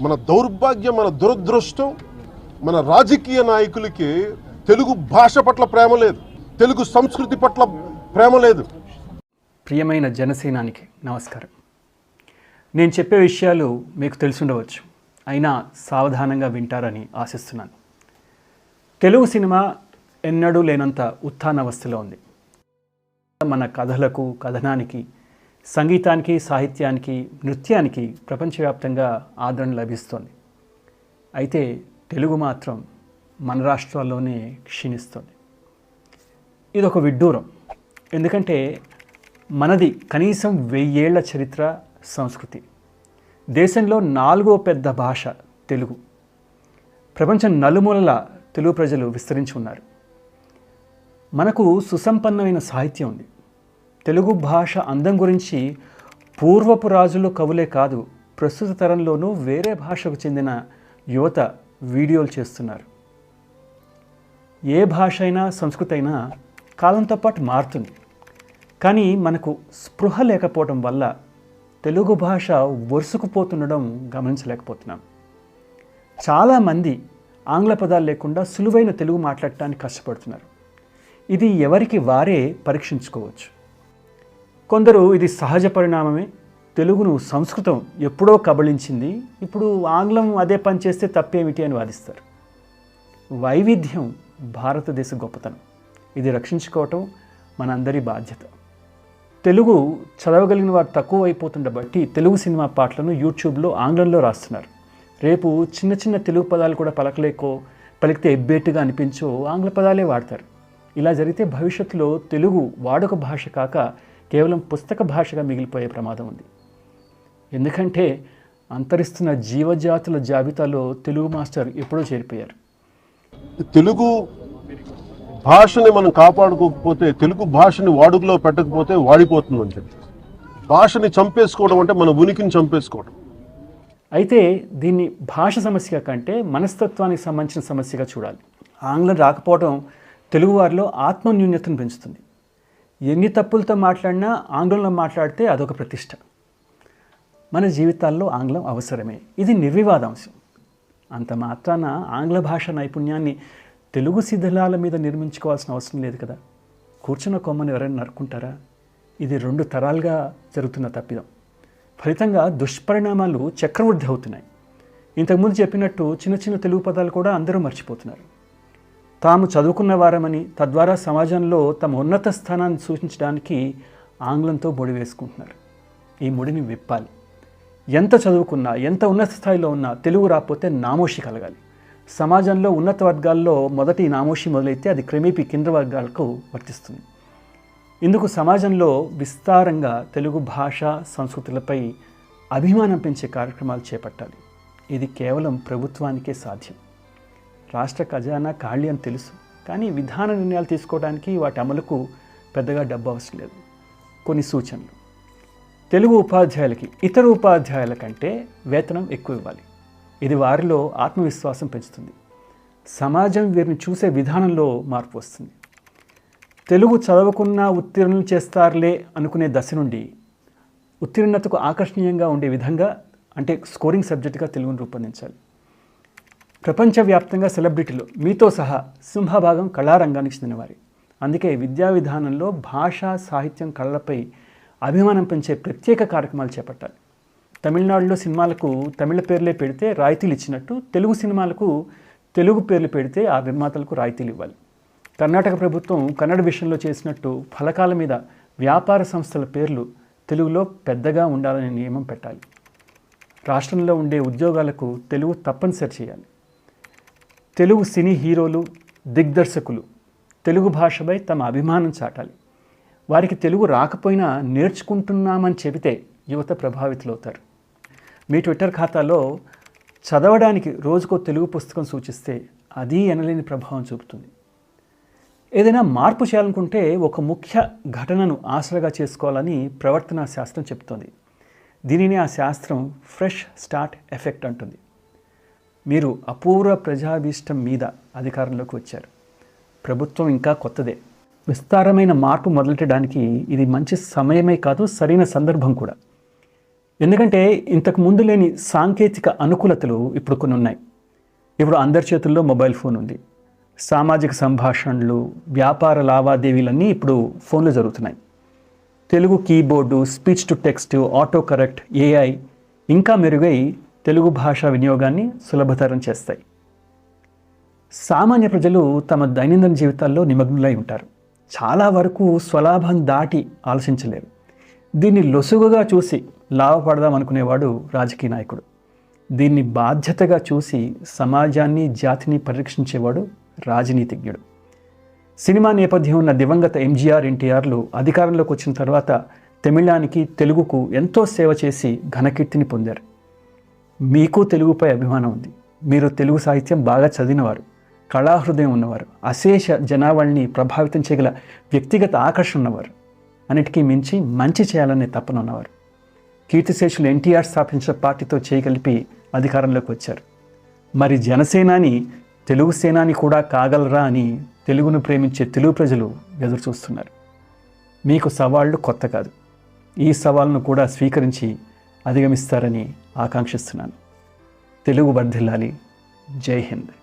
మన దౌర్భాగ్యం మన దురదృష్టం మన రాజకీయ నాయకులకి తెలుగు భాష పట్ల ప్రేమ లేదు. తెలుగు సంస్కృతి పట్ల ప్రేమ లేదు. ప్రియమైన జనసేనానికి నమస్కారం. నేను చెప్పే విషయాలు మీకు తెలుసుండవచ్చు. అయినా సావధానంగా వింటారని ఆశిస్తున్నాను. తెలుగు సినిమా ఎన్నడూ లేనంత ఉత్థానవస్థలో ఉంది. మన కథలకు కథనానికి సంగీతానికి సాహిత్యానికి నృత్యానికి ప్రపంచవ్యాప్తంగా ఆదరణ లభిస్తోంది. అయితే తెలుగు మాత్రం మన రాష్ట్రాల్లోనే క్షీణిస్తుంది. ఇదొక విడ్డూరం. ఎందుకంటే మనది కనీసం వెయ్యేళ్ళ చరిత్ర సంస్కృతి. దేశంలో నాలుగో పెద్ద భాష తెలుగు. ప్రపంచం నలుమూలల తెలుగు ప్రజలు విస్తరించి ఉన్నారు. మనకు సుసంపన్నమైన సాహిత్యం ఉంది. తెలుగు భాష అందం గురించి పూర్వపు రాజులు కవులే కాదు ప్రస్తుత తరంలోనూ వేరే భాషకు చెందిన యువత వీడియోలు చేస్తున్నారు. ఏ భాష అయినా సంస్కృతి అయినా కాలంతో పాటు మారుతుంది. కానీ మనకు స్పృహ లేకపోవడం వల్ల తెలుగు భాష వరుసుకుపోతుండడం గమనించలేకపోతున్నాం. చాలామంది ఆంగ్ల పదాలు లేకుండా సులువైన తెలుగు మాట్లాడటానికి కష్టపడుతున్నారు. ఇది ఎవరికి వారే పరీక్షించుకోవచ్చు. కొందరు ఇది సహజ పరిణామమే. తెలుగును సంస్కృతం ఎప్పుడో కబళించింది. ఇప్పుడు ఆంగ్లం అదే పని చేస్తే తప్పేమిటి అని వాదిస్తారు. వైవిధ్యం భారతదేశ గొప్పతనం. ఇది రక్షించుకోవటం మనందరి బాధ్యత. తెలుగు చదవగలిగిన వారు తక్కువ అయిపోతుండబట్టి తెలుగు సినిమా పాటలను యూట్యూబ్లో ఆంగ్లంలో రాస్తున్నారు. రేపు చిన్న చిన్న తెలుగు పదాలు కూడా పలకలేకో పలికితే ఎబ్బేట్టుగా అనిపించో ఆంగ్ల పదాలే వాడతారు. ఇలా జరిగితే భవిష్యత్తులో తెలుగు వాడుక భాష కాక కేవలం పుస్తక భాషగా మిగిలిపోయే ప్రమాదం ఉంది. ఎందుకంటే అంతరిస్తున్న జీవజాతుల జాబితాలో తెలుగు మాస్టర్ ఎప్పుడో చేరిపోయారు. తెలుగు భాషని మనం కాపాడుకోకపోతే తెలుగు భాషని వాడుకలో పెట్టకపోతే వాడిపోతుందని చెప్పి. భాషని చంపేసుకోవడం అంటే మన ఉనికిని చంపేసుకోవడం. అయితే దీన్ని భాష సమస్యగా కంటే మనస్తత్వానికి సంబంధించిన సమస్యగా చూడాలి. ఆంగ్లం రాకపోవడం తెలుగువారిలో ఆత్మన్యూన్యతను పెంచుతుంది. ఎన్ని తప్పులతో మాట్లాడినా ఆంగ్లంలో మాట్లాడితే అదొక ప్రతిష్ట. మన జీవితాల్లో ఆంగ్లం అవసరమే. ఇది నిర్వివాదాంశం. అంత మాత్రాన ఆంగ్ల భాష నైపుణ్యాన్ని తెలుగు శిథిలాల మీద నిర్మించుకోవాల్సిన అవసరం లేదు కదా. కూర్చున్న కొమ్మని ఎవరైనా నరుకుంటారా ఇది రెండు తరాలుగా జరుగుతున్న తప్పిదం. ఫలితంగా దుష్పరిణామాలు చక్రవృద్ధి అవుతున్నాయి. ఇంతకుముందు చెప్పినట్టు చిన్న చిన్న తెలుగు పదాలు కూడా అందరూ మర్చిపోతున్నారు. తాము చదువుకున్న వారమని తద్వారా సమాజంలో తమ ఉన్నత స్థానాన్ని సూచించడానికి ఆంగ్లంతో ముడి వేసుకుంటున్నారు. ఈ ముడిని విప్పాలి. ఎంత చదువుకున్నా ఎంత ఉన్నత స్థాయిలో ఉన్నా తెలుగు రాకపోతే నామోషి కలగాలి. సమాజంలో ఉన్నత వర్గాల్లో మొదటి నామోషి మొదలైతే అది క్రమేపీ కింద వర్గాలకు వర్తిస్తుంది. ఇందుకు సమాజంలో విస్తారంగా తెలుగు భాష సంస్కృతులపై అభిమానం పెంచే కార్యక్రమాలు చేపట్టాలి. ఇది కేవలం ప్రభుత్వానికే సాధ్యం. రాష్ట్ర ఖజానా ఖాళీ అని తెలుసు. కానీ విధాన నిర్ణయాలు తీసుకోవడానికి వాటి అమలుకు పెద్దగా డబ్బు అవసరం లేదు. కొన్ని సూచనలు. తెలుగు ఉపాధ్యాయులకి ఇతర ఉపాధ్యాయుల కంటే వేతనం ఎక్కువ ఇవ్వాలి. ఇది వారిలో ఆత్మవిశ్వాసం పెంచుతుంది. సమాజం వీరిని చూసే విధానంలో మార్పు వస్తుంది. తెలుగు చదవకున్నా ఉత్తీర్ణులు చేస్తారులే అనుకునే దశ నుండి ఉత్తీర్ణతకు ఆకర్షణీయంగా ఉండే విధంగా అంటే స్కోరింగ్ సబ్జెక్టుగా తెలుగును రూపొందించాలి. ప్రపంచవ్యాప్తంగా సెలబ్రిటీలు మీతో సహా సింహభాగం కళారంగానికి చెందినవారి. అందుకే విద్యా విధానంలో భాష సాహిత్యం కళలపై అభిమానం పెంచే ప్రత్యేక కార్యక్రమాలు చేపట్టాలి. తమిళనాడులో సినిమాలకు తమిళ పేర్లే పెడితే రాయితీలు ఇచ్చినట్టు తెలుగు సినిమాలకు తెలుగు పేర్లు పెడితే ఆ నిర్మాతలకు రాయితీలు ఇవ్వాలి. కర్ణాటక ప్రభుత్వం కన్నడ విషయంలో చేసినట్టు ఫలకాల మీద వ్యాపార సంస్థల పేర్లు తెలుగులో పెద్దగా ఉండాలనే నియమం పెట్టాలి. రాష్ట్రంలో ఉండే ఉద్యోగాలకు తెలుగు తప్పనిసరి చేయాలి. తెలుగు సినీ హీరోలు దిగ్దర్శకులు తెలుగు భాషపై తమ అభిమానం చాటాలి. వారికి తెలుగు రాకపోయినా నేర్చుకుంటున్నామని చెబితే యువత ప్రభావితులవుతారు. మీ ట్విట్టర్ ఖాతాలో చదవడానికి రోజుకో తెలుగు పుస్తకం సూచిస్తే అది ఎనలేని ప్రభావం చూపుతుంది. ఏదైనా మార్పు చేయాలనుకుంటే ఒక ముఖ్య ఘటనను ఆసరగా చేసుకోవాలని ప్రవర్తనా శాస్త్రం చెప్తోంది. దీనిని ఆ శాస్త్రం ఫ్రెష్ స్టార్ట్ ఎఫెక్ట్ అంటుంది. మీరు అపూర్వ ప్రజాభీష్టం మీద అధికారంలోకి వచ్చారు. ప్రభుత్వం ఇంకా కొత్తదే. విస్తారమైన మార్పు మొదలెట్టడానికి ఇది మంచి సమయమే కాదు సరైన సందర్భం కూడా. ఎందుకంటే ఇంతకు ముందు లేని సాంకేతిక అనుకూలతలు ఇప్పుడు కొన్ని ఉన్నాయి. ఇప్పుడు అందరి చేతుల్లో మొబైల్ ఫోన్ ఉంది. సామాజిక సంభాషణలు వ్యాపార లావాదేవీలన్నీ ఇప్పుడు ఫోన్లో జరుగుతున్నాయి. Telugu keyboard speech to text auto correct AI ఇంకా మెరుగై తెలుగు భాష వినియోగాన్ని సులభతరం చేస్తాయి. సామాన్య ప్రజలు తమ దైనందిన జీవితాల్లో నిమగ్నులై ఉంటారు. చాలా వరకు స్వలాభం దాటి ఆలోచించలేరు. దీన్ని లొసుగుగా చూసి లాభపడదాం అనుకునేవాడు రాజకీయ నాయకుడు. దీన్ని బాధ్యతగా చూసి సమాజాన్ని జాతిని పరిరక్షించేవాడు రాజనీతిజ్ఞుడు. సినిమా నేపథ్యం ఉన్న దివంగత ఎంజీఆర్ ఎన్టీఆర్లు అధికారంలోకి వచ్చిన తర్వాత తమిళానికి తెలుగుకు ఎంతో సేవ చేసి ఘనకీర్తిని పొందారు. మీకు తెలుగుపై అభిమానం ఉంది. మీరు తెలుగు సాహిత్యం బాగా చదివినవారు. కళాహృదయం ఉన్నవారు. అశేష జనావళిని ప్రభావితం చేయగల వ్యక్తిగత ఆకర్షణ ఉన్నవారు. అన్నిటికీ మించి మంచి చేయాలనే తపన ఉన్నవారు. కీర్తిశేషులు ఎన్టీఆర్ స్థాపించిన పార్టీతో చేయగలిపి అధికారంలోకి వచ్చారు. మరి జనసేనాని తెలుగు సేనాని కూడా కాగలరా అని తెలుగును ప్రేమించే తెలుగు ప్రజలు ఎదురు చూస్తున్నారు మీకు సవాళ్ళు కొత్త కాదు. ఈ సవాళ్ళను కూడా స్వీకరించి అధిగమిస్తారని ఆకాంక్షిస్తున్నాను. తెలుగు వర్ధిల్లాలి. జై హింద్.